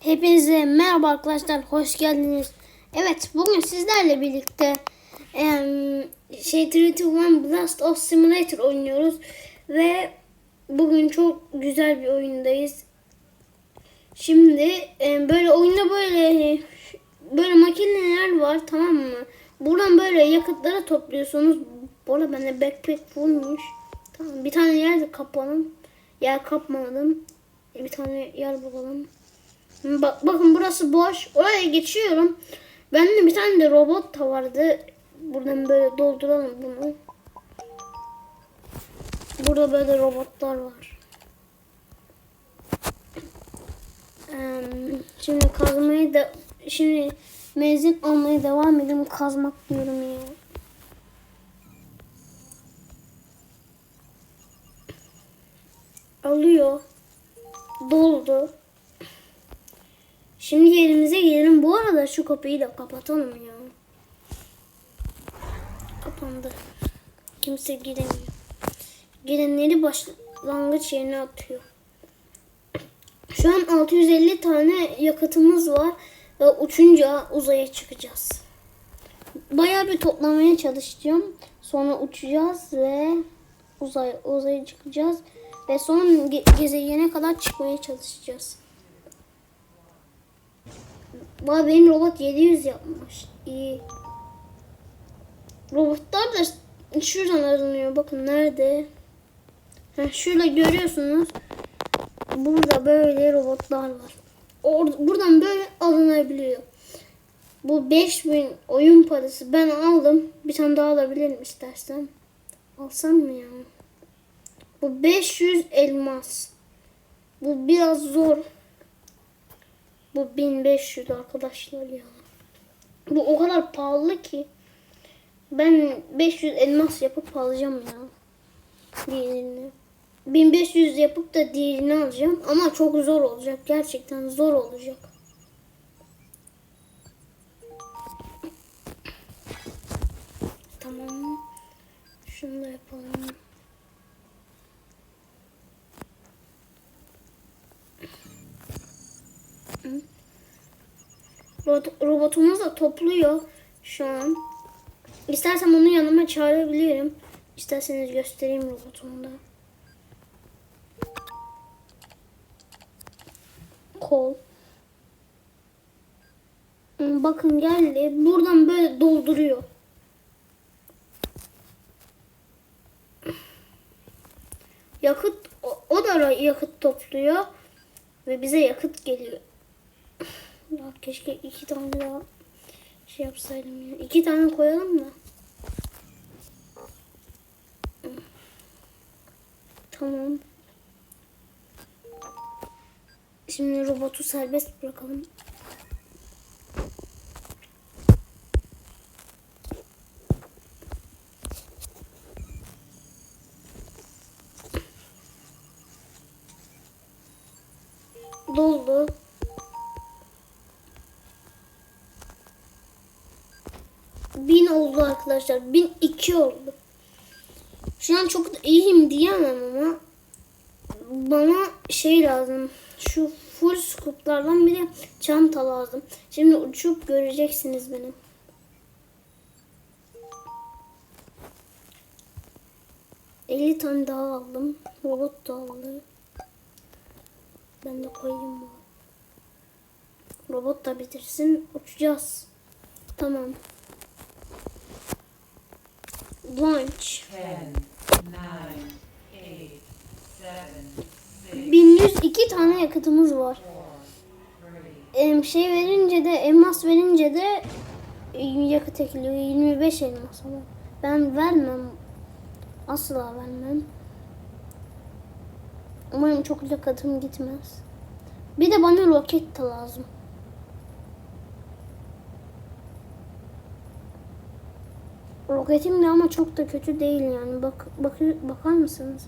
Hepinize merhaba arkadaşlar, hoş geldiniz. Evet, bugün sizlerle birlikte em, şey 321 Blast of Simulator oynuyoruz ve bugün çok güzel bir oyundayız. Şimdi em, böyle oyunda böyle böyle makineler var tamam mı? Buradan böyle yakıtları topluyorsunuz. Bu arada bende backpack fullmuş. Tamam, bir tane yer kapalım. Yer kapmadım. Bir tane yer bulalım. Bak, bakın burası boş. Oraya geçiyorum. Bende bir tane de robot da vardı. Buradan böyle dolduralım bunu. Burada böyle robotlar var. Şimdi kazmayı da şimdi mezun almaya devam edelim. Kazmak diyorum ya. Alıyor. Doldu. Şimdi yerimize gelelim. Bu arada şu kapıyı da kapatalım ya. Kapandı. Kimse giremiyor. Girenleri başlangıç yerine atıyor. Şu an 650 tane yakıtımız var ve uçunca uzaya çıkacağız. Bayağı bir toplamaya çalışacağım. Sonra uçacağız ve uzay uzaya çıkacağız ve son ge- gezegene kadar çıkmaya çalışacağız. Baba benim robot 700 yapmış. İyi. Robotlar da şuradan alınıyor. Bakın nerede? Heh, şurada görüyorsunuz. Burada böyle robotlar var. Or buradan böyle alınabiliyor. Bu 5000 oyun parası. Ben aldım. Bir tane daha alabilirim istersen. Alsam mı ya? Bu 500 elmas. Bu biraz zor. Bu 1500 arkadaşlar ya. Bu o kadar pahalı ki. Ben 500 elmas yapıp alacağım ya. Diğerini. 1500 yapıp da diğerini alacağım. Ama çok zor olacak. Gerçekten zor olacak. Tamam. Şunu da yapalım. Robotumuz da topluyor şu an. İstersem onu yanıma çağırabilirim. İsterseniz göstereyim robotumu da. Kol. Bakın geldi. Buradan böyle dolduruyor. Yakıt o, o da yakıt topluyor ve bize yakıt geliyor. Ya keşke iki tane daha şey yapsaydım ya. İki tane koyalım da. Tamam. Şimdi robotu serbest bırakalım. Doldu. Bin oldu arkadaşlar. Bin iki oldu. Şu an çok iyiyim diyemem ama bana şey lazım. Şu full scooplardan bir de çanta lazım. Şimdi uçup göreceksiniz beni. Elli tane daha aldım. Robot da aldı. Ben de koyayım bunu. Robot da bitirsin. Uçacağız. Tamam. Launch. 10, 9, 8, 7, 1102 tane yakıtımız var. 4, 3, Em, şey verince de elmas verince de e, yakıt ekliyor. 25 elmas ama ben vermem. Asla vermem. Umarım çok yakıtım gitmez. Bir de bana roket de lazım. Roketim de ama çok da kötü değil yani. Bak, bak bakar mısınız?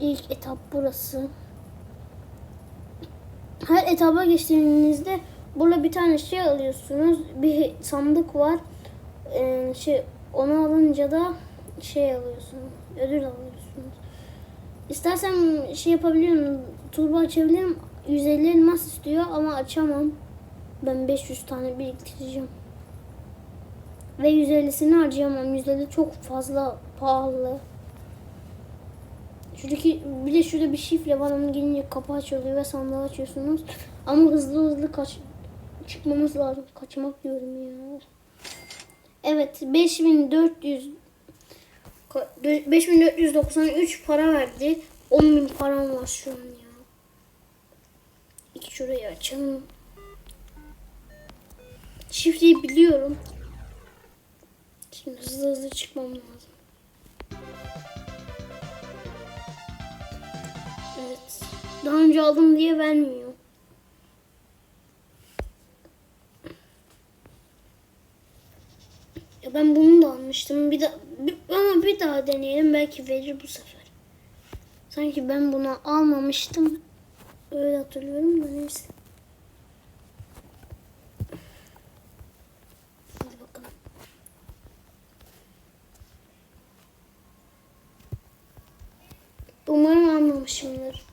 İlk etap burası. Her etaba geçtiğinizde burada bir tane şey alıyorsunuz. Bir sandık var. Ee, şey onu alınca da şey alıyorsunuz. Ödül alıyorsunuz. İstersen şey yapabilirim. Turbo açabilirim. 150 elmas istiyor ama açamam. Ben 500 tane biriktireceğim. Ve 150'sini harcayamam. 150 çok fazla pahalı. Şuradaki bir de şurada bir şifre var onun gelince kapı açılıyor ve sandığı açıyorsunuz. Ama hızlı hızlı kaç çıkmamız lazım. Kaçmak diyorum ya. Evet 5400 Ka- 5493 para verdi. 10.000 param var şu an ya. İki şurayı açalım. Şifreyi biliyorum. Şimdi hızlı hızlı çıkmam lazım. Evet. Daha önce aldım diye vermiyor. Ya ben bunu da almıştım. Bir de bir- ama bir daha deneyelim belki verir bu sefer. Sanki ben bunu almamıştım. Öyle hatırlıyorum da neyse. Hadi bakalım. Almamışımdır.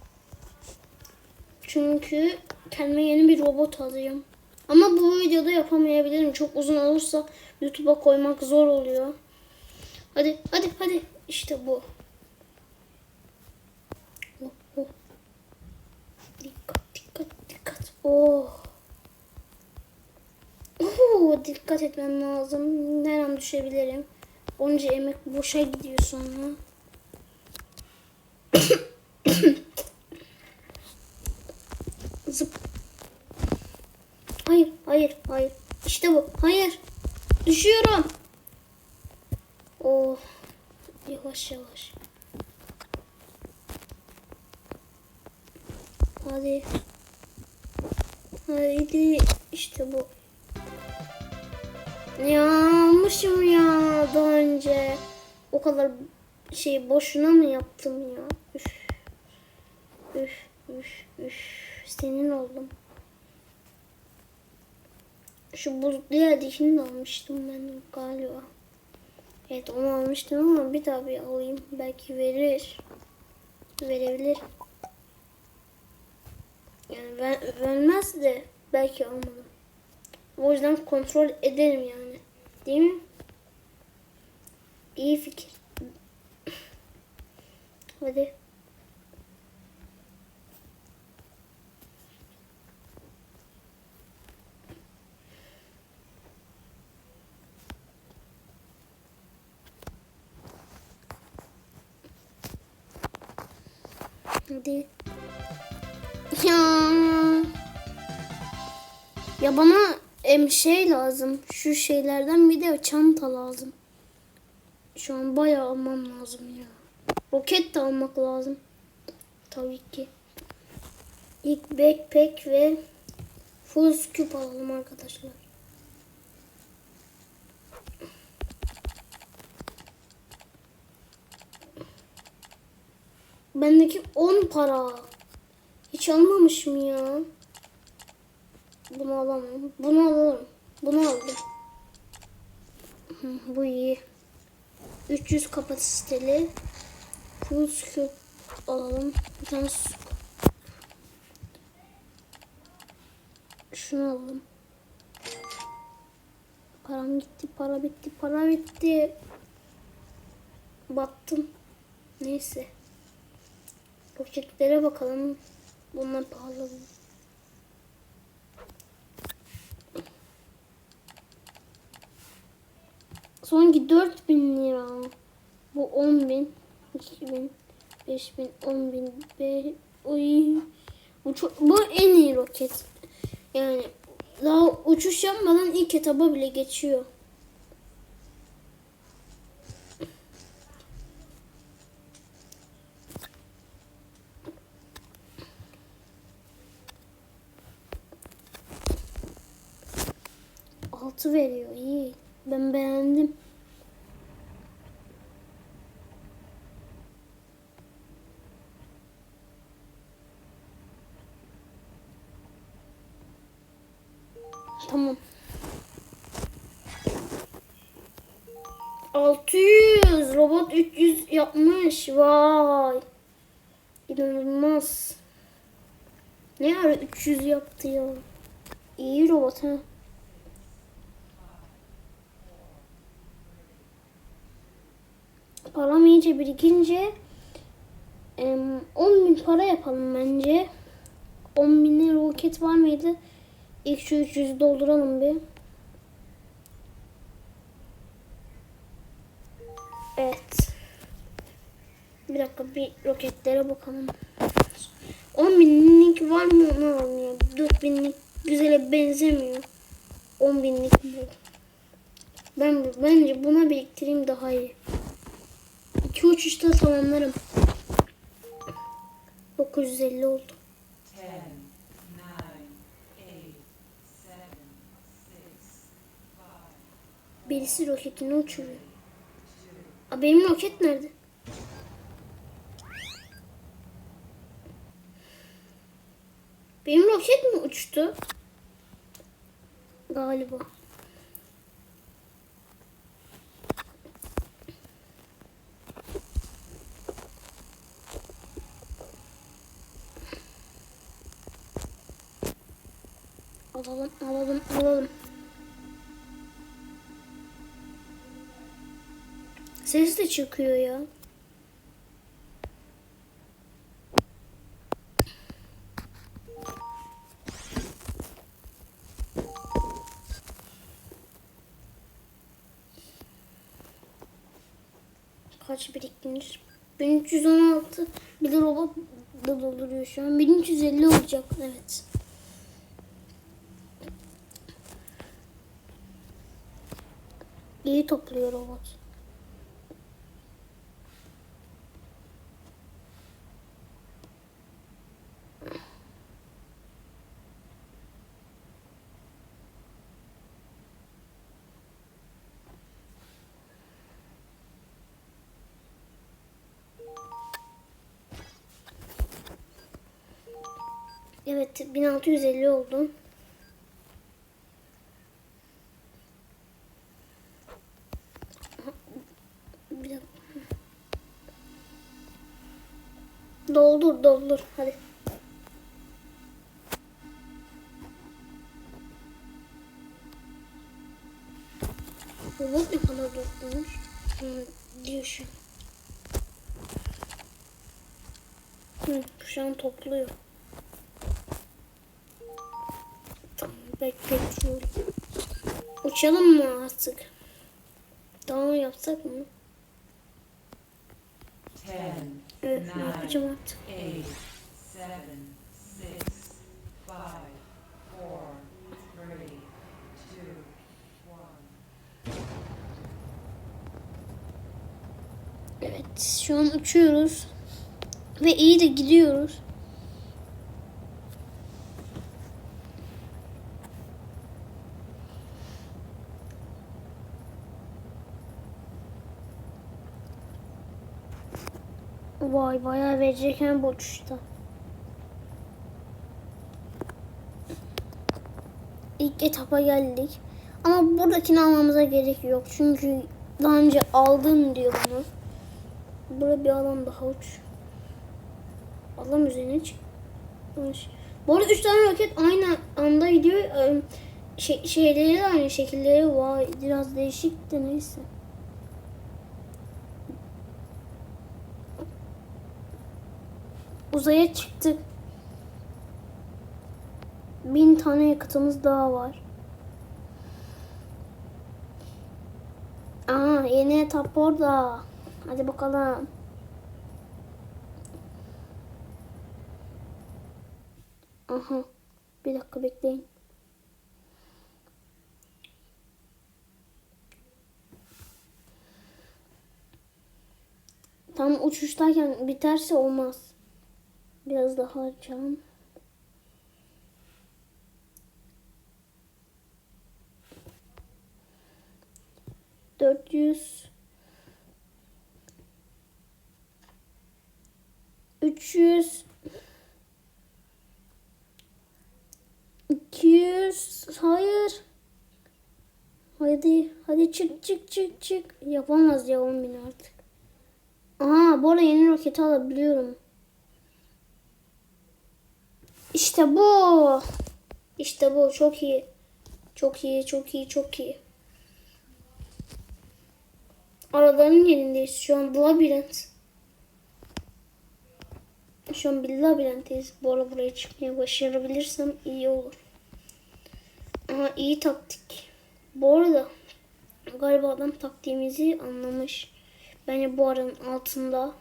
Çünkü kendime yeni bir robot alacağım. Ama bu videoda yapamayabilirim. Çok uzun olursa YouTube'a koymak zor oluyor. Hadi hadi hadi. İşte bu. Oh, oh. Dikkat dikkat dikkat. Oh. Oo, dikkat etmem lazım. Her düşebilirim. Onca emek boşa gidiyor sonra. Zıp. Hayır, hayır, hayır. İşte bu. Hayır. Düşüyorum. Oh. Yavaş yavaş. Hadi. Haydi. İşte bu. Yanmışım ya daha önce. O kadar şey boşuna mı yaptım ya? Üf. Üf, üf, üf. Senin oldum. Şu buzlu yerdekini de almıştım ben galiba. Evet onu almıştım ama bir daha bir alayım. Belki verir. Verebilir. Yani ver, vermez de belki almadım. O yüzden kontrol ederim yani. Değil mi? İyi fikir. Hadi. Ya bana em şey lazım. Şu şeylerden bir de çanta lazım. Şu an bayağı almam lazım ya. Roket de almak lazım. Tabii ki. İlk backpack ve full scoop alalım arkadaşlar. Bendeki 10 para. Hiç almamışım ya. Bunu alamam. Bunu alalım. Bunu aldım. Bu iyi. 300 kapasiteli. Full scoop alalım. Bir tane. Şunu alalım. Param gitti, para bitti, para bitti. Battım. Neyse. Roketlere bakalım. Bunlar pahalı. Sonki 4000 lira. Bu 10.000, 2000, 5000, 10.000, be, oy. Bu çok, bu en iyi roket. Yani daha uçuş yapmadan ilk etaba bile geçiyor. Altı veriyor iyi. Ben beğendim. Yapmış. Vay. İnanılmaz. Ne ara 300 yaptı ya. İyi robot ha. Param iyice birikince em, 10 bin para yapalım bence. 10 bin roket var mıydı? İlk şu 300'ü dolduralım bir. Evet. Bir dakika bir roketlere bakalım. 10 binlik var mı onu ya. 4 binlik güzele benzemiyor. 10 binlik bu. Ben bence buna biriktireyim daha iyi. 2 uçuşta tamamlarım. 950 oldu. 10, 9, 8, 7, 6, Birisi roketini uçuruyor. Aa, benim roket nerede? Benim roket mi uçtu? Galiba. Alalım, alalım, alalım. Ses de çıkıyor ya. Kaç birikmiş? 1316 bir de robot da dolduruyor şu an. 1350 olacak evet. İyi topluyor robot. 1650 oldu. Bir dakika. Doldur doldur hadi. Robot ne kadar doldurmuş? Diyor şu. Hı, şu an topluyor. Tamam bekliyorum. Uçalım mı artık? Tamam yapsak mı? 10, Evet ne yapacağım artık? 8, 7, 6, 5, 4, 3, 2, 1. Evet şu an uçuyoruz. Ve iyi de gidiyoruz. Vay bayağı verecek hem bu uçuşta. İlk etapa geldik. Ama buradakini almamıza gerek yok. Çünkü daha önce aldım diyor bunu. Burada bir alan daha uç. Alan üzerine çıkmış. Bu arada 3 tane roket aynı anda gidiyor. Ee, Şey, şeyleri de aynı şekilleri var. Biraz değişik de neyse. Uzaya çıktık. Bin tane yakıtımız daha var. Aa yeni etap orada. Hadi bakalım. Aha. Bir dakika bekleyin. Tam uçuştayken biterse olmaz. Biraz daha açalım. Dört yüz. Üç yüz. İki yüz. Hayır. Hadi. Hadi çık çık çık çık. Yapamaz ya on bin artık. Aha bu arada yeni roketi alabiliyorum. İşte bu. İşte bu. Çok iyi. Çok iyi, çok iyi, çok iyi. Araların yerindeyiz. Şu an labirent. Şu an bir labirentteyiz. Bu ara buraya çıkmaya başarabilirsem iyi olur. Aha iyi taktik. Bu arada galiba adam taktiğimizi anlamış. Bence bu aranın altında.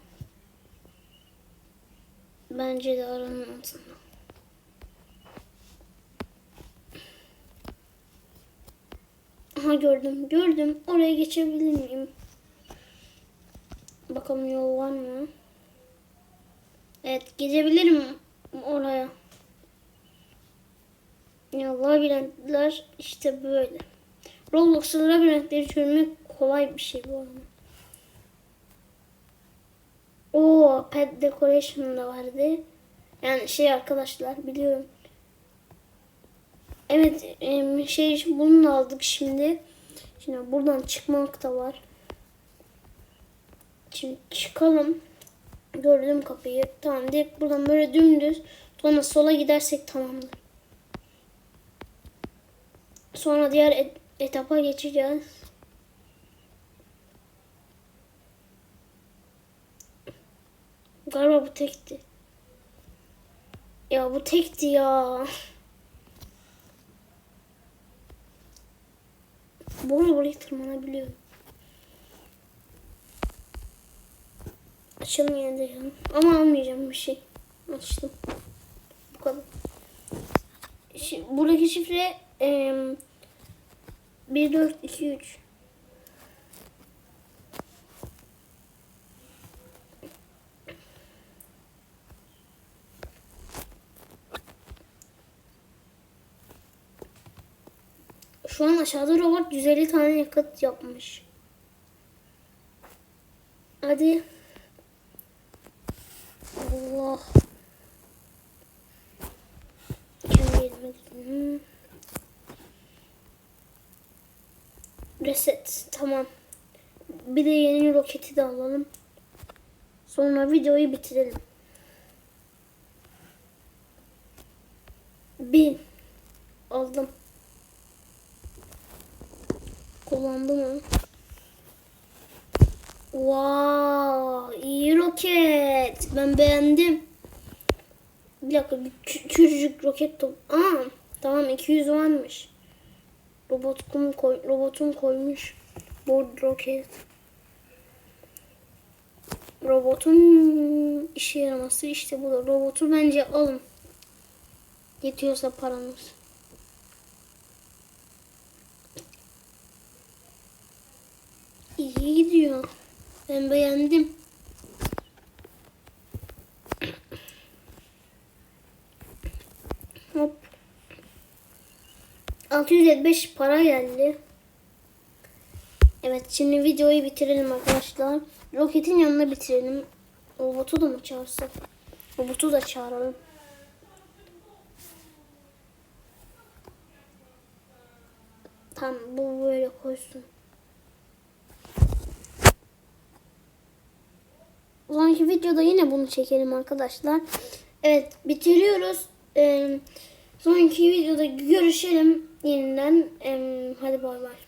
Bence de aranın altında. Aha gördüm. Gördüm. Oraya geçebilir miyim? Bakalım yol var mı? Evet geçebilirim oraya. Ya labirentler işte böyle. Roblox'ta labirentleri çözmek kolay bir şey bu arada. Oo, pet decoration da vardı. Yani şey arkadaşlar biliyorum. Evet şey bunu aldık şimdi. Şimdi buradan çıkmak da var. Şimdi çıkalım. Gördüm kapıyı. Tamam direkt buradan böyle dümdüz. Sonra sola gidersek tamamdır. Sonra diğer et- etapa geçeceğiz. Galiba bu tekti. Ya bu tekti ya. Arada buraya tırmanabiliyorum. Açalım yine de. Ama almayacağım bir şey. Açtım. Bu kadar. Şi- buradaki şifre em, 1 4 2 3. Şu an aşağıda robot 150 tane yakıt yapmış. Hadi. Allah. Gideyim. Reset. Tamam. Bir de yeni roketi de alalım. Sonra videoyu bitirelim. Bin. Aldım. Kullandım onu. Wow, iyi roket. Ben beğendim. Bir dakika, bir kü- küçücük roket top. Aa, tamam 200 varmış. Robotum koy, robotum koymuş. Bu roket. Robotun işe yaraması işte bu da. Robotu bence alın. Yetiyorsa paranız. İyi gidiyor. Ben beğendim. Hop. 675 para geldi. Evet şimdi videoyu bitirelim arkadaşlar. Roketin yanına bitirelim. Robotu da mı çağırsak? Robotu da çağıralım. Tamam bu böyle koysun. Sonraki videoda yine bunu çekelim arkadaşlar. Evet bitiriyoruz. Ee, sonraki videoda görüşelim yeniden. Ee, hadi bay bay.